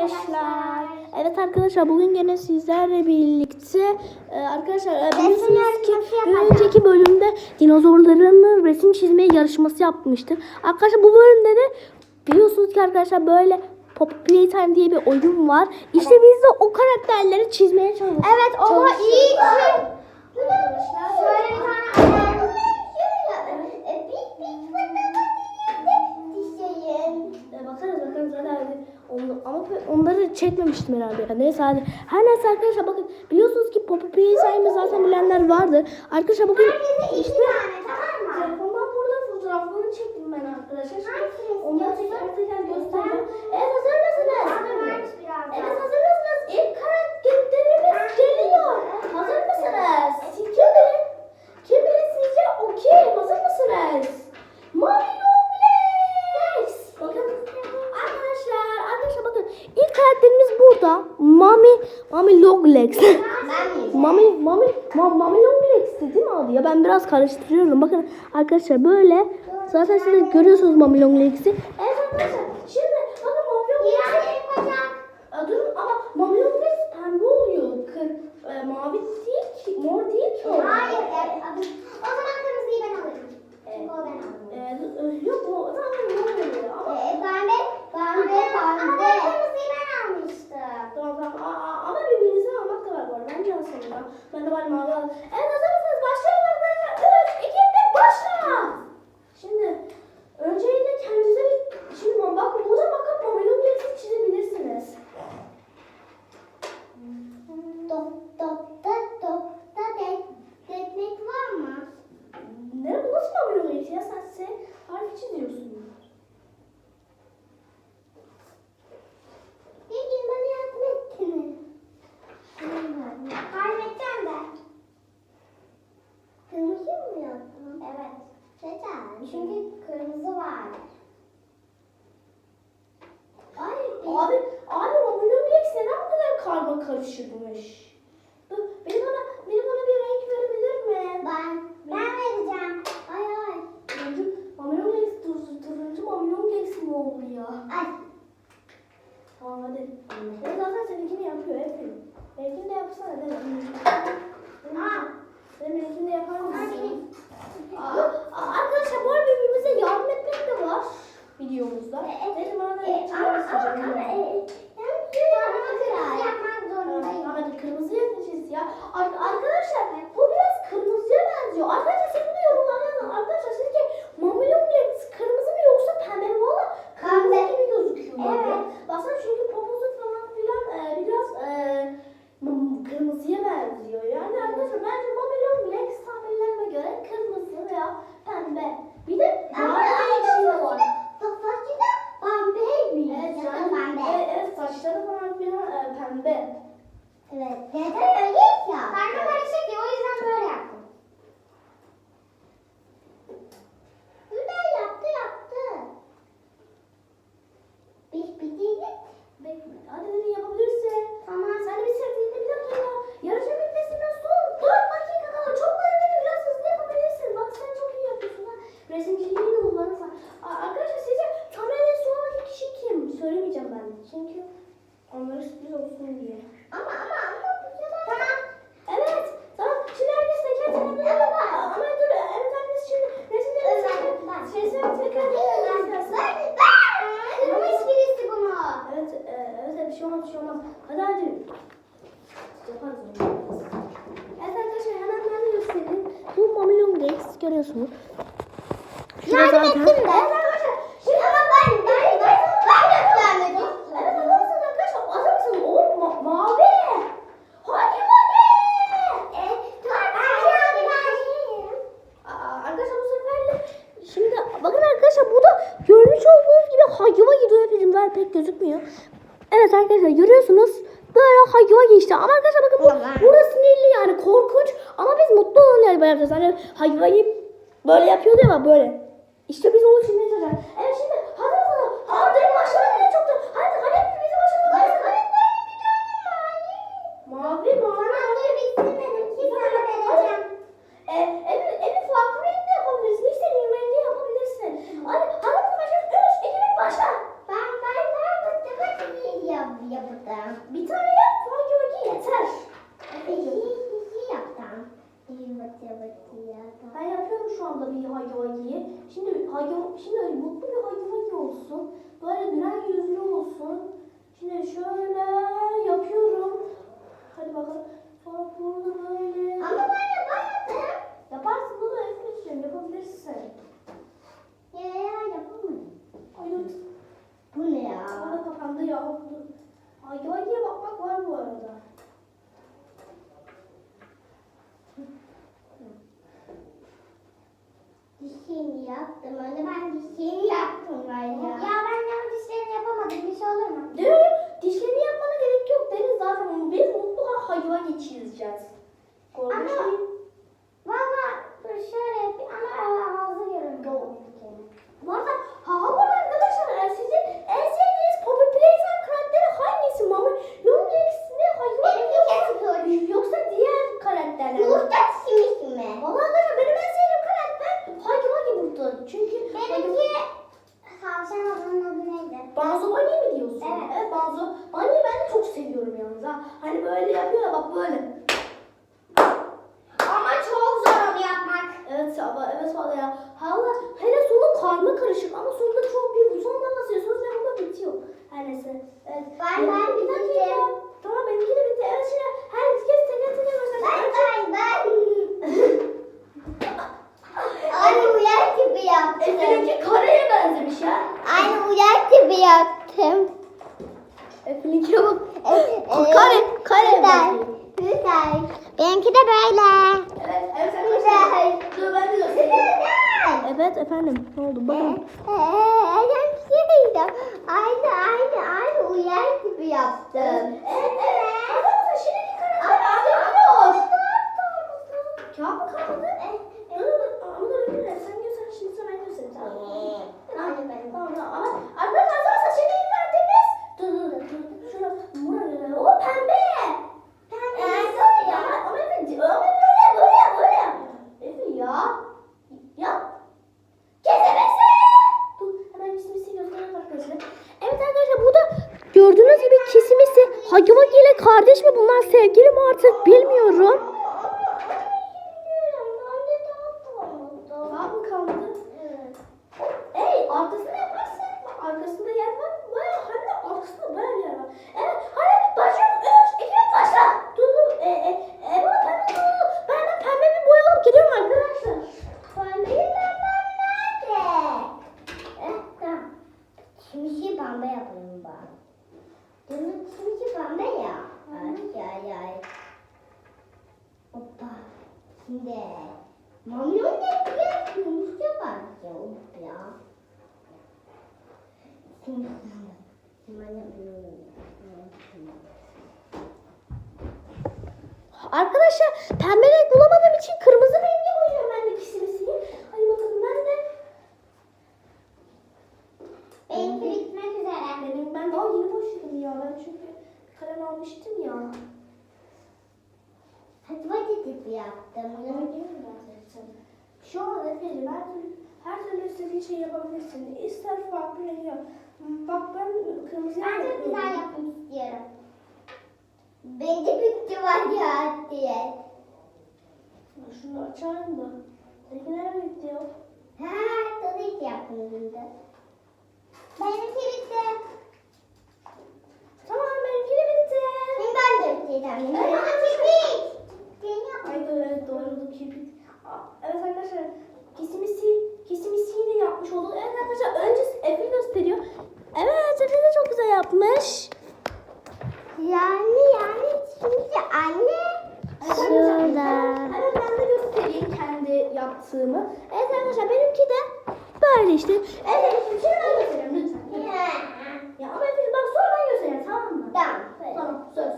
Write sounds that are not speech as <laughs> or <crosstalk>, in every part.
arkadaşlar. Evet arkadaşlar bugün gene sizlerle birlikte e, arkadaşlar e, biliyorsunuz ki önceki bölümde dinozorların resim çizme yarışması yapmıştık. Arkadaşlar bu bölümde de biliyorsunuz ki arkadaşlar böyle Pop Playtime diye bir oyun var. İşte biz de o karakterleri çizmeye çalışıyoruz. Evet o da iyi için. Şöyle bir tane bakarız bakarız hadi. Onu, ama onları çekmemiştim herhalde. Ya. Neyse hadi. Her neyse arkadaşlar bakın biliyorsunuz ki Poppy Playtime'ı zaten bilenler vardır. Arkadaşlar bugün Herkese iki tane tamam mı? telefondan burada fotoğraflarını çektim ben arkadaşlar. Şimdi onları teker teker göstereceğim. Evet hazır mısınız? Evet hazır mısınız? İlk karakterimiz geliyor. Hazır mısınız? Kim bilir? Kim bilir sizce o kim? Hazır mısınız? Mami karakterimiz burada. Mami, Mami Longlegs. <laughs> Mami, Mami, Ma, Mami Longlegs'ti değil mi adı ya? Ben biraz karıştırıyorum. Bakın arkadaşlar böyle. Zaten siz de görüyorsunuz Mami Longlegs'i. Evet arkadaşlar şimdi bakın Mami Longlegs'i. Durun ama Mami Longlegs pembe oluyor. Kır, e, mavi değil ki, mor değil ki. Hayır. e, adı- O zaman kırmızıyı ben alırım. Çünkü o ben aldım. E, e, yok o tamam mor oluyor ama. E, pembe, pembe, pembe. Ama ben kırmızıyı ben almıştım. Tamam tamam ama birbirinizden almak da var bu arada. Bence aslında. Ben de var mavi aldım. Evet hazır mısınız? Arkadaşlar. 3, 2, 1 başla. Şimdi öncelikle kendinize bir... Şimdi bakın burada bakın Mami Longlegs'i çizebilirsiniz. Top, top, da, top, da, tek. Teknik var mı? Ne bu nasıl Mami Longlegs ya? Sen sen harf çiziyorsun. Peki bana yardım ettiniz. Kaybedeceğim de. Kırmızı mı yaptın? Evet. Neden? Çünkü kırmızı var. Ay, Abi, abi Mami Longlegs neden bu kadar karma karışıkmış? Dur, Beni bana, beni bana bir renk verebilir mi? ben, ben vereceğim. Ay ay. Turuncu, Mami Longlegs turuncu, turuncu Mami Longlegs mi oldu ya? Ay. Tamam hadi. Ben zaten seninkini yapıyor Efendim. Benimkini de yapsana mi? Aa. Benimkini yapar mısın? Arkadaşlar bu arada birbirimize yardım etmek de var videomuzda. E, e, bana da E, ama ama yapacağım. ama e, ben kırmızı yapmak zorundayım. hadi kırmızı yapacağız ya. Ar- arkadaşlar bu biraz kırmızıya benziyor. Arkadaşlar siz bunu yorumlara yazın. Arkadaşlar sizce Mami Longlegs kırmızı mı yoksa pembe mi? Valla kırmızı Pembe. gibi gözüküyor. Evet. böyle. Baksana çünkü popozu falan filan e, biraz e, m- kırmızıya benziyor. Yani arkadaşlar bence Mami Longlegs tahminlerime göre kırmızı veya pembe. Bir de Ama mavi bir şey ama var. kafası da pembeymiş. Evet, Ya da yani, pembe. evet, evet saçları falan filan e, pembe. Evet. Neden öyle ya? Karnım karışık ya o yüzden böyle yaptım. Güzel yaptı yaptı. Bir bitiydi. Bekle. Hadi dedi yapabilirsin. Tamam. Sen de bitirdiğinde bir dakika ya. Yarışa bitmesine son 4 dakika kala. Çok kolay değil. Biraz hızlı yapabilirsin. Bak sen çok iyi yapıyorsun. Ha. Resimciliğini de kullanırsan. Arkadaşlar sizce kameraya sonraki kişi kim? Söylemeyeceğim ben. Çünkü onlara sürpriz olsun diye. Ama ama ama bu sefer. Tamam. Evet. Tamam. Şimdi herkes teker teker ama, ama dur. Evet herkes şimdi resimleri teker ben- teker. Kırmış birisi bunu. Evet, e, evet, bir şey olmaz, bir şey olmaz. Hadi hadi. Yaparız onu. Evet arkadaşlar hemen ben de göstereyim. Bu Mami Longlegs görüyorsunuz. Şurada Yardım zaten- ettim de. Evet arkadaşlar. Şimdi Ama ben ben ben ben göstermedim. Evet arkadaşlar arkadaşlar hazır mısınız? O ma- mavi. Hadi hadi. E, tamam, ben yapayım. Aa, Arkadaşlar bu sefer de şimdi bakın arkadaşlar bu da görmüş olduğunuz gibi hayva gidiyor hepimizin ver pek gözükmüyor. Evet arkadaşlar görüyorsunuz böyle hayva geçti ama arkadaşlar bakın bu, burada sinirli yani korkunç ama biz mutlu olan yani böyle yapacağız. Hani hayvayı böyle yapıyordu ya böyle. İşte biz onu Neyse. Evet. Ben- ben bir. Tamam benimki de bitti. Evet şimdi herkes teker teker Ben göstersin. ben ben. Aynı uyar gibi yaptım. Efe'ninki kareye benzemiş ya. Aynı uyar gibi yaptım. Efe'ninkiye bak. Ee, Kare, kare Güzel. benziyor. Güzel. Benimki de böyle. Evet, evet Güzel. arkadaşlar. Dur ben de göstereyim. Güzel. Evet efendim. Ne oldu? Bakın. Aynı uyar gibi yaptım. Evet, evet. Arkadaşlar şimdi bir karakter alıyor. Kağıt mı kaldı? Dur, dur, ama dur, dur, dur. Sen göster, şimdi sen ben göstereyim. Tamam. Tamam, tamam, tamam. Ama arkadaşlar arkadaşlar şimdi ilk karakterimiz. Dur, dur, dur, dur. Şuna, buraya. O pembe. Pembe. Evet, doğru ya. Ama evet, ama böyle, böyle, böyle. Efe ya. Yap. Gezemezsin. Dur, hemen kesimisi göstereyim arkadaşlar. Evet arkadaşlar burada gördüğünüz gibi kesimisi Hagi Vagi ile kardeş mi bunlar sevgili mi artık bilmiyorum. Daha mı kaldı? Ey arkasında yaparsın. Bak, Arkasında yer var. Baya hani arkasında baya bir yer var. Evet hadi başlıyorum. Üç, iki, bir, başla. Dur dur. E, e, e, bana pembe dur, dur, dur. Ben de pembe bir boya alıp geliyorum arkadaşlar. Pembeyi vermem nerede? Eh, tamam. Şimşi pembe yapayım ben. Canım şimşi pembe ya. Ay ay ay. Hoppa. Şimdi. Mamyon ne diyor? Şimşi pembe oldu ya. Şimdi pembe. Hemen yapıyorum. Arkadaşlar pembe renk bulamadığım için kırmızı rengi boyuyorum ben de kisimisiyi. Hadi bakalım ben de. Benimki bitmek üzere. Benim ben daha yeni başladım ya. Ben çünkü kalem almıştım ya. Hadi hadi tipi yaptım. Şu an Efe'cim her türlü, her türlü istediğin şeyi yapabilirsin. İster farklı renk yap. Bak ben kırmızı Ben çok güzel yapmak istiyorum. Bence bitti var ya diye. Şunu açayım da. Peki nerede bitti ya? Ha, tabii ki yaptım şimdi. Benimki bitti. Tamam benimki de bitti. Ben de. Ama kirpik. Seni yap. Ay doğru evet doğru kirpik. Aa, Evet arkadaşlar kesimisi kesimisiyi de yapmış olduk. Evet arkadaşlar önce Efe gösteriyor. Evet Efe de çok güzel yapmış. Yani yani şimdi anne. Şurada. Hemen ben de göstereyim kendi yaptığımı. Evet arkadaşlar benimki de böyle işte. Evet şimdi ben göstereyim lütfen. Ya ama Efe bak sonra ben göstereyim tamam mı? Tamam. Tamam söz.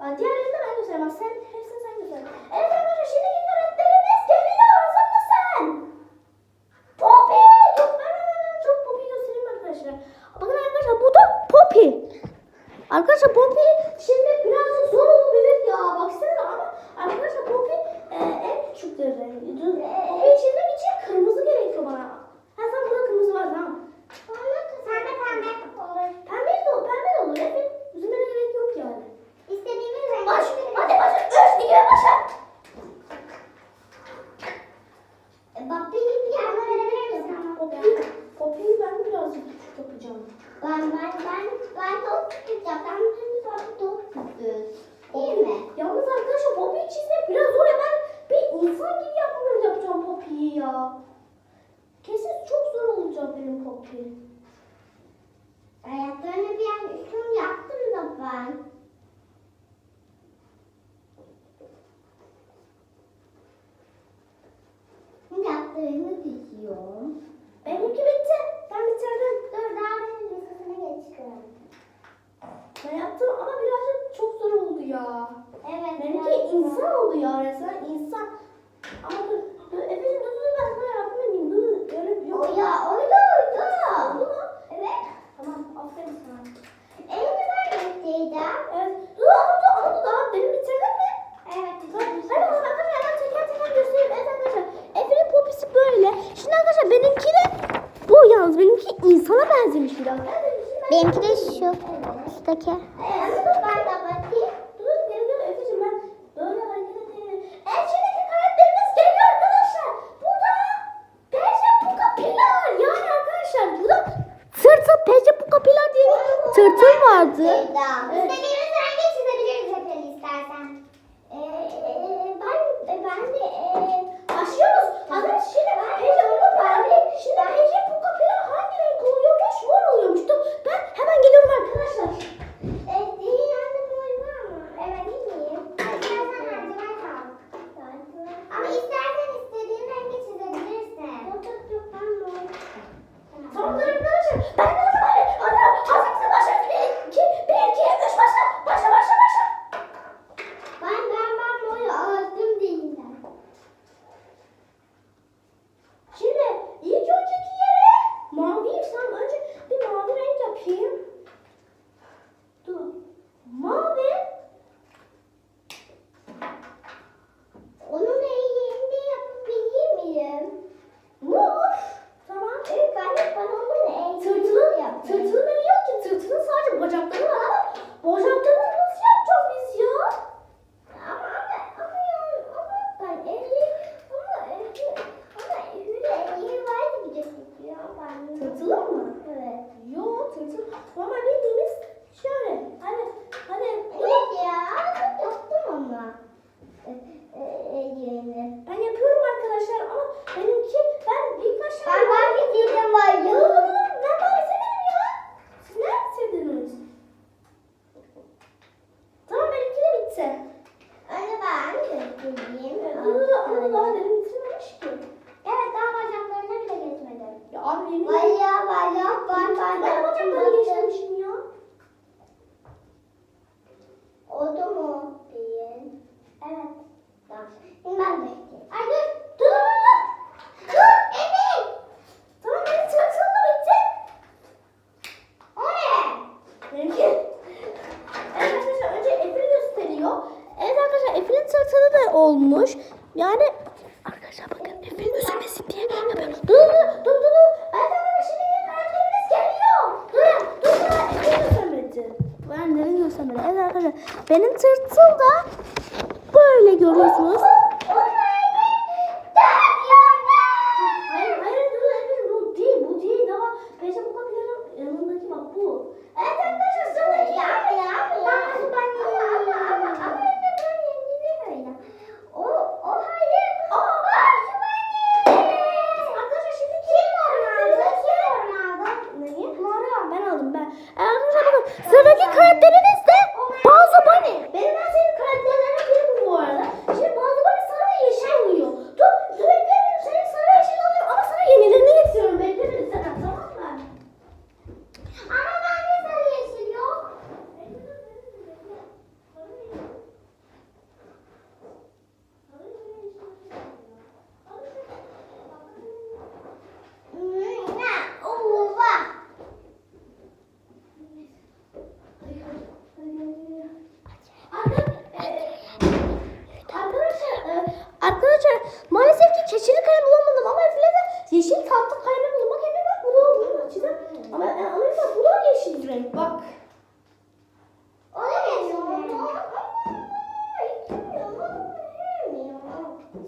Bak diğerlerini de ben göstereyim. Bak sen hepsini sen göster. Evet arkadaşlar şimdi ilk karakterimiz geliyor. Hazır mısın? Poppy. Yok ben ben ben çok Poppy göstereyim arkadaşlar. Bakın arkadaşlar bu da Poppy. Arkadaşlar Poppy şimdi Ben ben ben ben top tutacağım. Ben bir tane top tuttum. Değil mi? Yalnız arkadaşlar Poppy çizmek biraz zor ya. Ben bir insan gibi yapmıyorum yapacağım Poppy'yi ya. Kesin çok zor olacak benim Poppy. Ayaklarını bir an üstüm yaptım da ben. Yaptığımı dikiyorum. Benimki bitti. Ben bitirdim. Dur daha geçtim. Ben yaptım ama birazcık çok zor oldu ya. Evet. Benimki insan oldu ya resmen. İnsan adı? Sevda.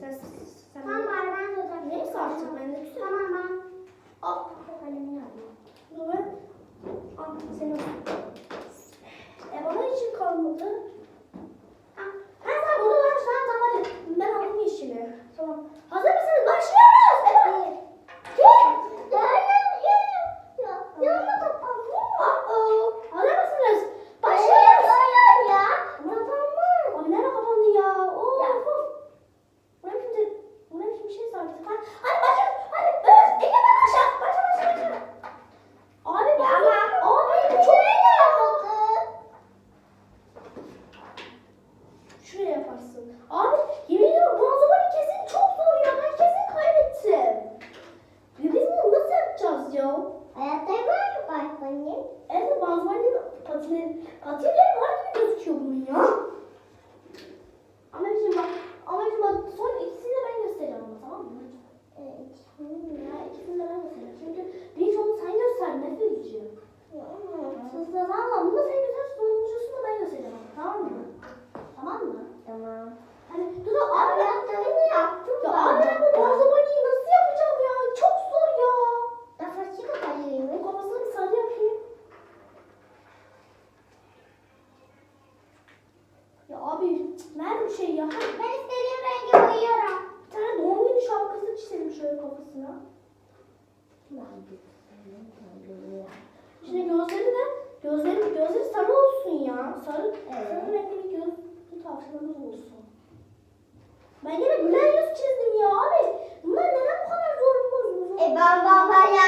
Sen, sen tamam ben de odaklanayım. Neyse artık. Tamam ben. Hop. Kalemini alayım. Dur. Al seni. E bana için kalmadı. Ya ikisini de ben göstereceğim. Çünkü bir onu sen göster ne vereceğim. Sızla valla bunu sen göster sonuncusunu ben göstereceğim ama tamam mı? Tamam mı? Hani dur abi ya abi ben bu bronzovaliyi nasıl yapacağım ya? Çok zor ya. Bu kafasını bir sarı. Ya abi nerede bu şey ya? Hadi bir tane doğum günü şapkası çizelim şöyle kafasına. Şimdi gözleri de gözleri gözleri sarı olsun ya. Sarı Evet. sarı renkli bir göz bir tavşanımız olsun. Ben yine gülen yüz çizdim ya abi. Bunlar neden bu kadar zor bu? E ben baba ya